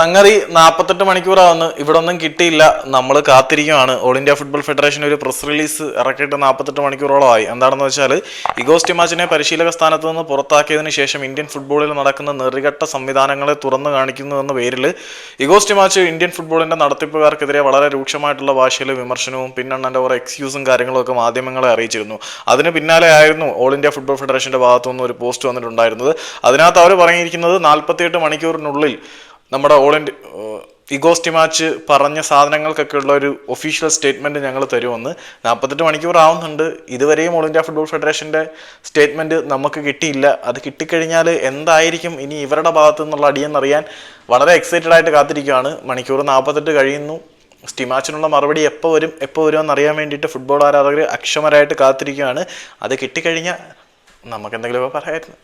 സംഗതി നാൽപ്പത്തെട്ട് മണിക്കൂറാവുന്നു. ഇവിടെ ഒന്നും കിട്ടിയില്ല. നമ്മൾ കാത്തിരിക്കുകയാണ് ഓൾ ഇന്ത്യ ഫുട്ബോൾ ഫെഡറേഷൻ ഒരു പ്രസ് റിലീസ് ഇറക്കിയിട്ട് നാൽപ്പത്തെട്ട് മണിക്കൂറോളമായി. എന്താണെന്ന് വെച്ചാൽ ഇഗോസ്റ്റ് മാച്ചിനെ പരിശീലക സ്ഥാനത്ത് നിന്ന് പുറത്താക്കിയതിന് ശേഷം ഇന്ത്യൻ ഫുട്ബോളിൽ നടക്കുന്ന നെറികെട്ട സംവിധാനങ്ങളെ തുറന്നു കാണിക്കുന്നു എന്ന പേരിൽ ഇഗോസ്റ്റ് മാച്ച് ഇന്ത്യൻ ഫുട്ബോളിന്റെ നടത്തിപ്പുകാർക്കെതിരെ വളരെ രൂക്ഷമായിട്ടുള്ള ഭാഷയിൽ വിമർശനവും പിന്നണ്ണന്റെ ഓരോ എക്സ്ക്യൂസും കാര്യങ്ങളൊക്കെ മാധ്യമങ്ങളെ അറിയിച്ചിരുന്നു. അതിന് പിന്നാലെ ആയിരുന്നു ഓൾ ഇന്ത്യ ഫുട്ബോൾ ഫെഡറേഷന്റെ ഭാഗത്തു നിന്ന് ഒരു പോസ്റ്റ് വന്നിട്ടുണ്ടായിരുന്നത്. അതിനകത്ത് അവർ പറഞ്ഞിരിക്കുന്നത് നാൽപ്പത്തിയെട്ട് മണിക്കൂറിനുള്ളിൽ നമ്മുടെ ഓൾ ഇന്ത്യ ഇഗോസ്റ്റ് മാച്ച് പറഞ്ഞ സാധനങ്ങൾക്കൊക്കെ ഉള്ള ഒരു ഒഫീഷ്യൽ സ്റ്റേറ്റ്മെന്റ് ഞങ്ങൾ തരുമെന്ന് നാൽപ്പത്തെട്ട് മണിക്കൂർ ആവുന്നുണ്ട്. ഇതുവരെയും ഓൾ ഇന്ത്യ ഫുട്ബോൾ ഫെഡറേഷന്റെ സ്റ്റേറ്റ്മെന്റ് നമുക്ക് കിട്ടിയില്ല. അത് കിട്ടിക്കഴിഞ്ഞാൽ എന്തായിരിക്കും ഇനി ഇവരുടെ ഭാഗത്തു നിന്നുള്ള അടിയെന്നറിയാൻ വളരെ എക്സൈറ്റഡ് ആയിട്ട് കാത്തിരിക്കുകയാണ്. മണിക്കൂർ നാൽപ്പത്തെട്ട് കഴിയുന്നു. സ്റ്റിമാച്ചിനുള്ള മറുപടി എപ്പോൾ വരും എപ്പോൾ വരും എന്നറിയാൻ വേണ്ടിയിട്ട് ഫുട്ബോൾ ആരാധകർ അക്ഷമരായിട്ട് കാത്തിരിക്കുകയാണ്. അത് കിട്ടിക്കഴിഞ്ഞാൽ നമുക്ക് എന്തെങ്കിലുമൊക്കെ പറയായിരുന്നു